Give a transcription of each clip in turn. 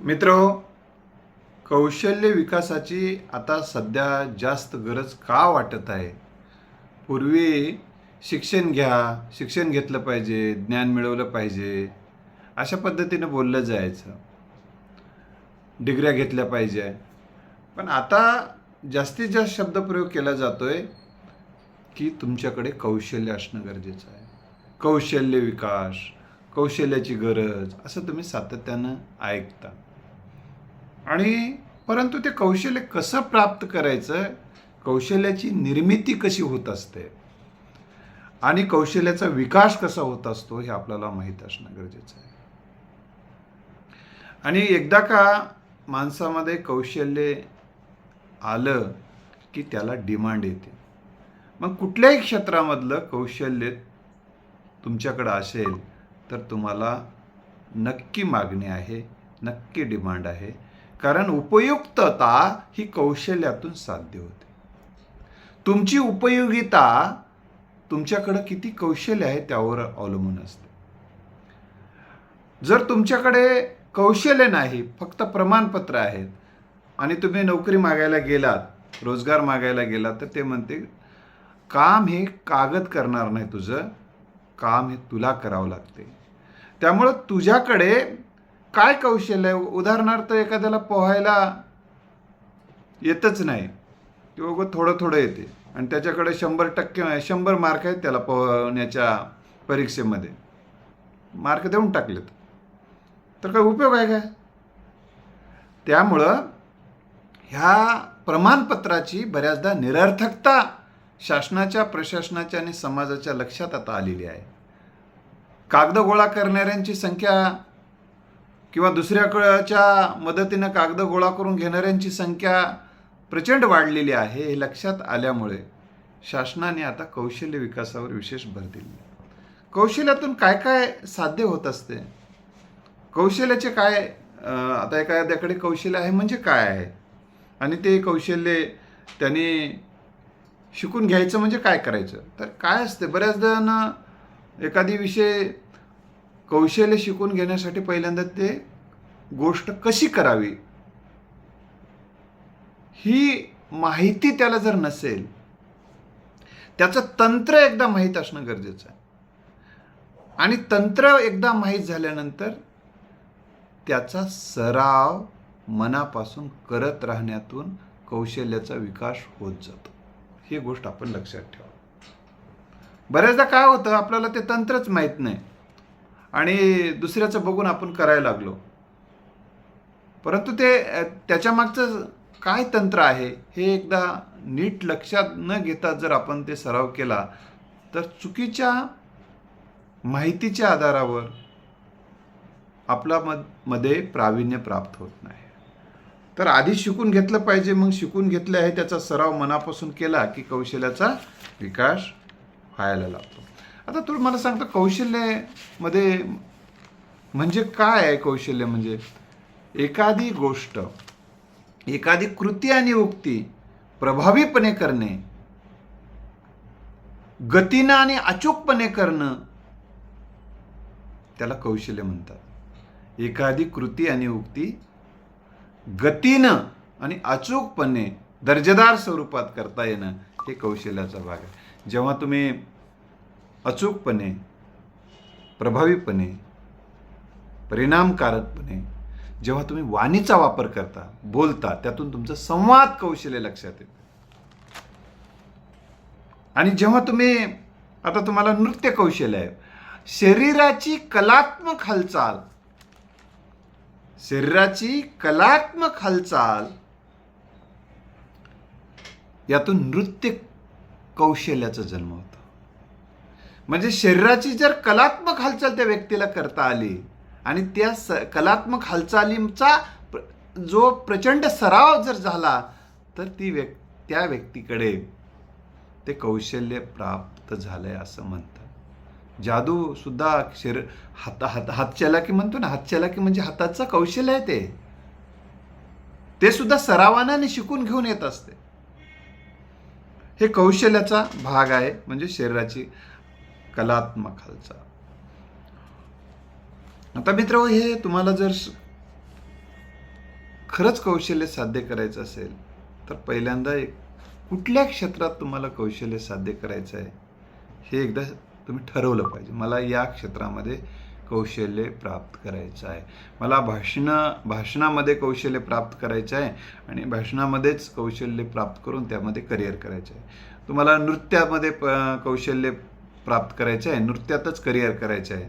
मित्र हो, कौशल्य विकासाची आता सध्या जास्त गरज का वाटत आहे? पूर्वी शिक्षण घ्या शिक्षण घेतलं पाहिजे ज्ञान मिळवलं पाहिजे अशा पद्धतीनं बोललं जायचं. डिग्र्या घेतल्या पाहिजे. पण आता जास्तीत जास्त शब्दप्रयोग केला जातोय की तुमच्याकडे कौशल्य असणं गरजेचं आहे. कौशल्य विकास कौशल्याची गरज असं तुम्ही सातत्यानं ऐकता. आणि परंतु ते कौशल्य कसं प्राप्त करायचं? कौशल्याची निर्मिती कशी होत असते? आणि कौशल्याचा विकास कसा होत असतो हे आपल्याला माहीत असणं गरजेचं आहे. आणि एकदा का माणसामध्ये कौशल्य आलं की त्याला डिमांड येते. मग कुठल्याही क्षेत्रामधलं कौशल्य तुमच्याकडं असेल तर तुम्हाला नक्की मागणी आहे नक्की डिमांड आहे. कारण उपयुक्तता ही कौशल्यातून साध्य होते. तुमची उपयोगिता तुमच्याकडं किती कौशल्य आहे त्यावर अवलंबून असते. जर तुमच्याकडे कौशल्य नाही फक्त प्रमाणपत्र आहेत आणि तुम्ही नोकरी मागायला गेलात रोजगार मागायला गेलात तर ते म्हणते काम हे कागद करणार नाही तुझं काम हे तुला करावं लागते. त्यामुळं तुझ्याकडे काय कौशल्य? आहे उदाहरणार्थ एखाद्याला पोहायला येतच नाही. किंवा थोडं थोडं येते. आणि त्याच्याकडे शंभर टक्के शंभर मार्क आहेत त्याला पोहण्याच्या परीक्षेमध्ये. मार्क देऊन टाकलेत. तर काय उपयोग आहे काय? त्यामुळं ह्या प्रमाणपत्राची बऱ्याचदा निरर्थकता शासनाच्या प्रशासनाच्या आणि समाजाच्या लक्षात आता आलेली आहे. कागद गोळा करणाऱ्यांची संख्या किंवा दुसऱ्याकडच्या मदतीनं कागद गोळा करून घेणाऱ्यांची संख्या प्रचंड वाढलेली आहे हे लक्षात आल्यामुळे शासनाने आता कौशल्य विकासावर विशेष भर दिली. कौशल्यातून काय काय साध्य होत असते? कौशल्याचे काय आता एखाद्याकडे कौशल्य आहे म्हणजे काय आहे? आणि ते कौशल्य त्याने शिकून घ्यायचं म्हणजे काय करायचं? तर काय असते? बऱ्याच जण एखादी विषय कौशल्य शिकून घेण्यासाठी पहिल्यांदा ते गोष्ट कशी करावी? ही माहिती त्याला जर नसेल त्याचं तंत्र एकदा माहीत असणं गरजेचं आहे. आणि तंत्र एकदा माहीत झाल्यानंतर त्याचा सराव मनापासून करत राहण्यातून कौशल्याचा विकास होत जातो. ही गोष्ट आपण लक्षात ठेवा. बऱ्याचदा काय होतं आपल्याला ते तंत्रच माहीत नाही. आणि दुसऱ्याचं बघून आपण करायला लागलो. परंतु ते त्याच्या मागचं काय तंत्र आहे हे एकदा नीट लक्षात न घेता जर आपण ते सराव केला तर चुकीच्या माहितीच्या आधारावर आपला मदमध्ये प्रावीण्य प्राप्त होत नाही. तर आधी शिकून घेतलं पाहिजे मग शिकून घेतले आहे त्याचा सराव मनापासून केला की कौशल्याचा विकास व्हायला लागतो. आता तू मला सांगतो कौशल्यमध्ये म्हणजे काय आहे कौशल्य? म्हणजे एखादी गोष्ट एखादी कृती आणि उक्ती प्रभावीपणे करणे गतीनं आणि अचूकपणे करणं त्याला कौशल्य म्हणतात. एखादी कृती आणि उक्ती गतीनं आणि अचूकपणे दर्जेदार स्वरूपात करता येणं हे कौशल्याचा भाग आहे. जेव्हा तुम्ही अचूकपणे प्रभावीपणे परिणामकारकपणे जेव्हा तुम्ही वाणीचा वापर करता बोलता त्यातून तुमचं संवाद कौशल्य लक्षात येतं. आणि जेव्हा तुम्ही आता तुम्हाला नृत्य कौशल्य आहे शरीराची कलात्मक हालचाल शरीराची कलात्मक हालचाल यातून नृत्य कौशल्याचा जन्म होतो. म्हणजे शरीराची जर कलात्मक हालचाल त्या व्यक्तीला करता आली आणि त्या स कलात्मक हालचालींचा जो प्रचंड सराव जर झाला तर ती व्यक् त्या व्यक्तीकडे ते कौशल्य प्राप्त झालंय असं म्हणतात. जादू सुद्धा शरीर हात हात हातचलाकी म्हणतो ना हातचलाकी म्हणजे हाताचं कौशल्य आहे ते. ते सुद्धा सरावानं आणि शिकून घेऊन येत असते. हे कौशल्याचा भाग आहे म्हणजे शरीराची कलात्मक हालचाल. आता मित्र हे तुम्हाला जर खरंच कौशल्य साध्य करायचं असेल तर पहिल्यांदा एक कुठल्या क्षेत्रात तुम्हाला कौशल्य साध्य करायचं आहे हे एकदा तुम्ही ठरवलं पाहिजे. मला या क्षेत्रामध्ये कौशल्य प्राप्त करायचं आहे. मला भाषणं भाषणामध्ये कौशल्य प्राप्त करायचं आहे आणि भाषणामध्येच कौशल्य प्राप्त करून त्यामध्ये करिअर करायचं आहे. तुम्हाला नृत्यामध्ये प कौशल्य प्राप्त करायचं आहे नृत्यातच करिअर करायचं आहे.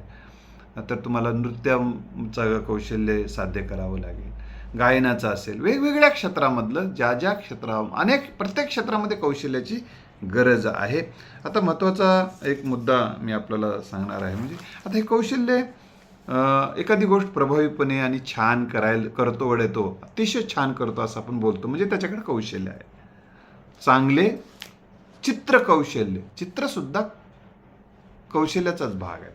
तर तुम्हाला नृत्याचं कौशल्य साध्य करावं लागेल. गायनाचं असेल वेगवेगळ्या क्षेत्रामधलं ज्या ज्या क्षेत्रा अनेक प्रत्येक क्षेत्रामध्ये कौशल्याची गरज आहे. आता महत्त्वाचा एक मुद्दा मी आपल्याला सांगणार आहे म्हणजे आता हे कौशल्य एखादी गोष्ट प्रभावीपणे आणि छान करायला करतो वडेतो अतिशय छान करतो असं आपण बोलतो म्हणजे त्याच्याकडे कौशल्य आहे. चांगले चित्र कौशल्य चित्रसुद्धा कौशल्याचाच भाग आहे.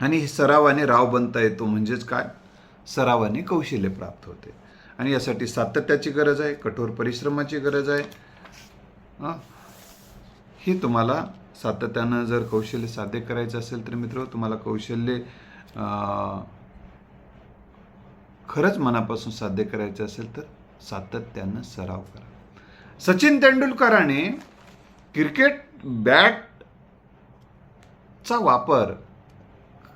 आणि हे सरावाने राव बनता येतो म्हणजेच काय? सरावाने कौशल्य प्राप्त होते. आणि यासाठी सातत्याची गरज आहे कठोर परिश्रमाची गरज आहे. हं? हे तुम्हाला सातत्यानं जर कौशल्य साध्य करायचं असेल तर मित्र तुम्हाला कौशल्य खरंच मनापासून साध्य करायचं असेल तर सातत्यानं सराव करा. सचिन तेंडुलकराने क्रिकेट बॅट चा वापर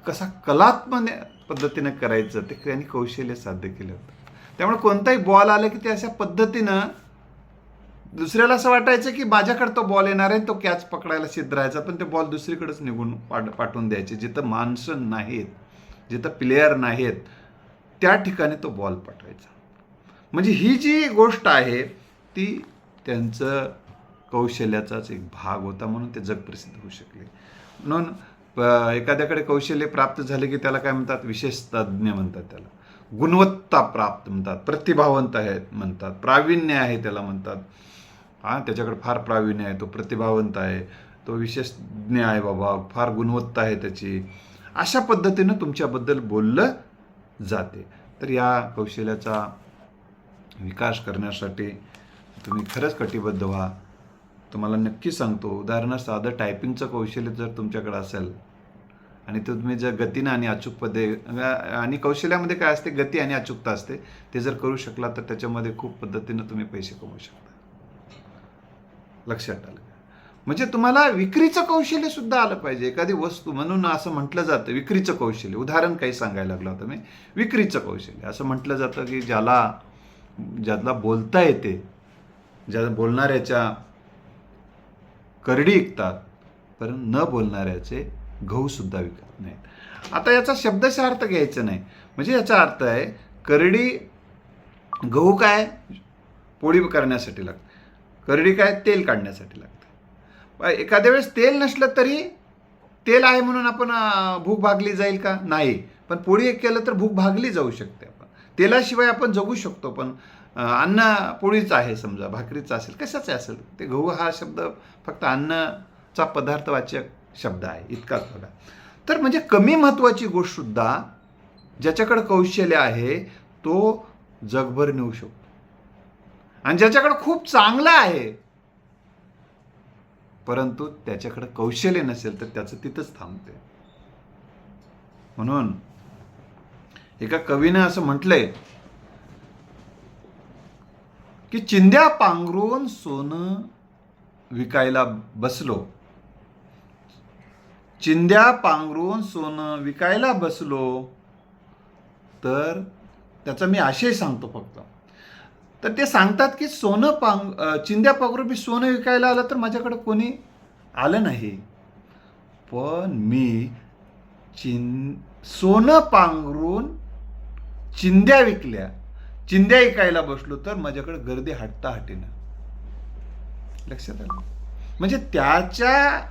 कसा कलात्मक पद्धतीनं करायचं ते त्यांनी कौशल्य साध्य केलं. होतं त्यामुळे कोणताही बॉल आला की ते अशा पद्धतीनं दुसऱ्याला असं वाटायचं की माझ्याकडे तो बॉल येणार आहे तो कॅच पकडायला सिद्ध राहायचा पण ते बॉल दुसरीकडेच निघून पाठ पाठवून द्यायचे. जिथं माणसं नाहीत जिथं प्लेयर नाहीत त्या ठिकाणी तो बॉल पाठवायचा म्हणजे ही जी गोष्ट आहे ती त्यांचं कौशल्याचाच एक भाग होता म्हणून ते जगप्रसिद्ध होऊ शकले. म्हणून प- एखाद्याकडे कौशल्य प्राप्त झाले की त्याला काय म्हणतात? विशेष तज्ज्ञ म्हणतात त्याला. गुणवत्ता प्राप्त म्हणतात. प्रतिभावंत आहेत म्हणतात. प्रावीण्य आहे त्याला म्हणतात. हां त्याच्याकडे फार प्रावीण्य आहे. तो प्रतिभावंत आहे. तो विशेषज्ञ आहे बाबा. फार गुणवत्ता आहे त्याची. अशा पद्धतीनं तुमच्याबद्दल बोललं जाते. तर या कौशल्याचा विकास करण्यासाठी तुम्ही खरंच कटिबद्ध व्हा. तुम्हाला नक्की सांगतो उदाहरणार्थ साधं टायपिंगचं कौशल्य जर तुमच्याकडे असेल आणि ते तुम्ही जर गतीनं आणि अचूक आणि कौशल्यामध्ये काय असते गती आणि अचूकता असते ते जर करू शकला तर त्याच्यामध्ये खूप पद्धतीनं तुम्ही पैसे कमवू शकता. लक्षात आलं म्हणजे तुम्हाला विक्रीचं कौशल्य सुद्धा आलं पाहिजे. एखादी वस्तू म्हणून असं म्हटलं जातं विक्रीचं कौशल्य. उदाहरण काही सांगायला लागलं होतं मी. विक्रीचं कौशल्य. असं म्हटलं जातं की ज्याला ज्याला बोलता येते ज्या बोलणाऱ्याच्या करडी विकतात पण न बोलणाऱ्याचे गहूसुद्धा विकत नाहीत. आता याचा शब्दशः अर्थ घ्यायचा नाही. म्हणजे याचा अर्थ आहे करडी गहू काय? पोळी करण्यासाठी लागते. करडी काय? तेल काढण्यासाठी लागतं. एखाद्या वेळेस तेल नसलं तरी तेल आहे म्हणून आपण भूक भागली जाईल का? नाही. पण पोळी एक केलं तर भूक भागली जाऊ शकते. आपण तेलाशिवाय आपण जगू शकतो पण अन्न पोळीचं आहे समजा भाकरीचं असेल कशाचं असेल? ते गहू हा शब्द फक्त अन्नचा पदार्थवाचक शब्द आहे इतकाच बघा. तर म्हणजे कमी महत्त्वाची गोष्ट सुद्धा ज्याच्याकडे कौशल्य आहे तो जगभर नेऊ शकतो. आणि ज्याच्याकडे खूप चांगलं आहे परंतु त्याच्याकडे कौशल्य नसेल तर त्याचं तिथंच थांबते म्हणून एका कवीनं असं म्हटलंय की चिंध्या पांघरून सोनं विकायला बसलो. चिंध्या पांघरून सोनं विकायला बसलो. तर त्याचा मी आशय सांगतो फक्त. तर ते सांगतात की सोनं पांग चिंध्या पांघरून मी सोनं विकायला आलं तर माझ्याकडे कोणी आलं नाही. पण मी चिं सोनं पांघरून चिंध्या विकल्या. चिंध्या ऐकायला बसलो तर माझ्याकडे गर्दी हटता हटेना. लक्षात आलं? म्हणजे त्याच्या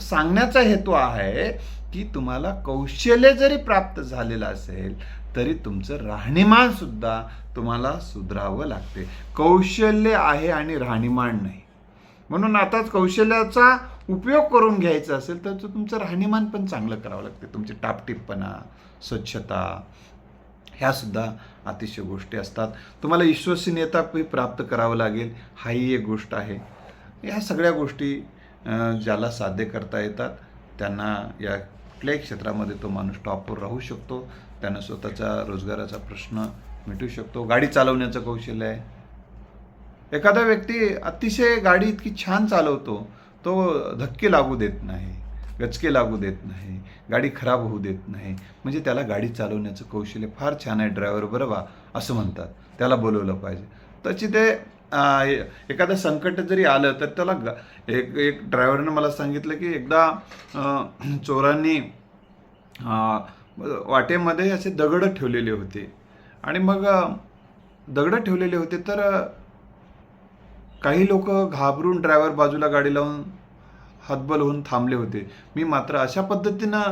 सांगण्याचा हेतू आहे की तुम्हाला कौशल्य जरी प्राप्त झालेलं असेल तरी तुमचं राहणीमान सुद्धा तुम्हाला सुधरावं लागते. कौशल्य आहे आणि राहणीमान नाही. म्हणून आताच कौशल्याचा उपयोग करून घ्यायचा असेल तर तुमचं राहणीमान पण चांगलं करावं लागते. तुमची टापटीपणा स्वच्छता ह्यासुद्धा अतिशय गोष्टी असतात. तुम्हाला विश्वसनीयता प्राप्त करावं लागेल हाही एक गोष्ट आहे. ह्या सगळ्या गोष्टी ज्याला साध्य करता येतात त्यांना या कुठल्याही क्षेत्रामध्ये तो माणूस टॉपवर राहू शकतो. त्यानं स्वतःचा रोजगाराचा प्रश्न मिटू शकतो. गाडी चालवण्याचं कौशल्य आहे. एखादा व्यक्ती अतिशय गाडी इतकी छान चालवतो तो धक्के लागू देत नाही. गचके लागू देत नाही गाडी खराब होऊ देत नाही. म्हणजे त्याला गाडी चालवण्याचं कौशल्य फार छान आहे ड्रायव्हर बरं असं म्हणतात. त्याला बोलवलं पाहिजे. तशी ते एखादं संकट जरी आलं तर त्याला ग- एक एक ड्रायव्हरनं मला सांगितलं की एकदा चोरांनी वाटेमध्ये असे दगडं ठेवलेले होते. आणि मग दगडं ठेवलेले होते तर काही लोक घाबरून ड्रायव्हर बाजूला गाडी लावून हतबल होऊन थांबले होते. मी मात्र अशा पद्धतीनं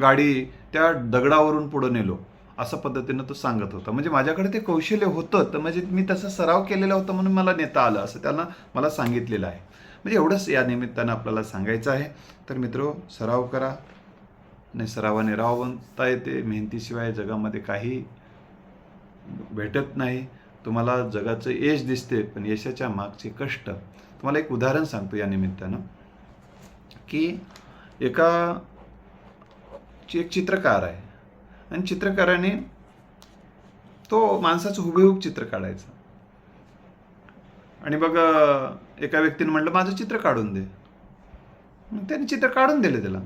गाडी त्या दगडावरून पुढं नेलो असं पद्धतीनं तो सांगत होता. म्हणजे माझ्याकडे ते कौशल्य होतं तर म्हणजे मी तसा सराव केलेला होता म्हणून मला नेता आलं असं त्यांना मला सांगितलेलं आहे. म्हणजे एवढंच या निमित्तानं आपल्याला सांगायचं आहे. तर मित्र सराव करा. आणि सरावाने राव बनता येते. मेहनतीशिवाय जगामध्ये काही भेटत नाही. तुम्हाला जगाचं यश दिसते पण यशाच्या मागचे कष्ट. तुम्हाला एक उदाहरण सांगतो या निमित्तानं. की एका ची एक चित्रकार आहे. आणि चित्रकाराने तो माणसाचं हुबेहूब चित्र काढायचा. आणि बघ एका व्यक्तीने म्हटलं माझं चित्र काढून दे. मग त्याने चित्र काढून दिलं त्याला.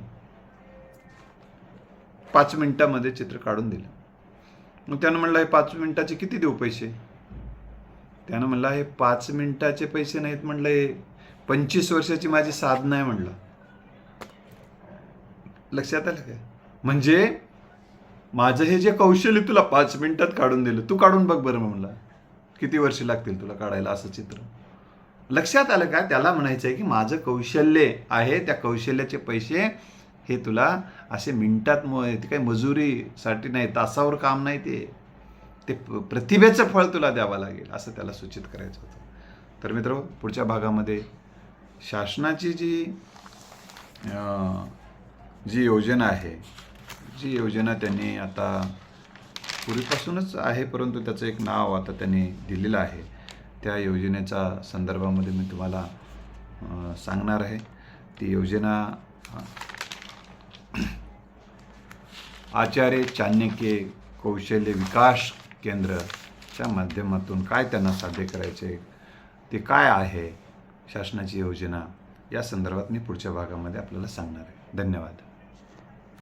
पाच मिनिटामध्ये चित्र काढून दिलं. मग त्यानं म्हणलं हे पाच मिनिटाचे किती देऊ पैसे? त्यानं म्हणलं हे पाच मिनिटाचे पैसे नाहीत. म्हणलं हे पंचवीस वर्षाची माझी साधना आहे. म्हणलं. लक्षात आलं काय म्हणजे माझं हे जे कौशल्य तुला पाच मिनिटात काढून दिलं. तू काढून बघ बरं म्हणला. किती वर्ष लागतील तुला काढायला असं चित्र? लक्षात आलं का? त्याला म्हणायचं आहे की माझं कौशल्य आहे त्या कौशल्याचे पैसे हे तुला असे मिनिटात म ते काही मजुरीसाठी नाही तासावर काम नाही ते ते प्रतिभेचं फळ तुला द्यावं लागेल असं त्याला सूचित करायचं होतं. तर मित्र पुढच्या भागामध्ये शासनाची जी जी योजना आहे जी योजना त्यांनी आता पूर्वीपासूनच आहे परंतु त्याचं एक नाव आता त्यांनी दिलेलं आहे. त्या योजनेचा संदर्भामध्ये मी तुम्हाला सांगणार आहे. ती योजना आचार्य चाणक्य कौशल्य विकास केंद्रच्या माध्यमातून काय त्यांना साध्य करायचे ते काय आहे शासनाची योजना या संदर्भात मी पुढच्या भागामध्ये आपल्याला सांगणार आहे. धन्यवाद.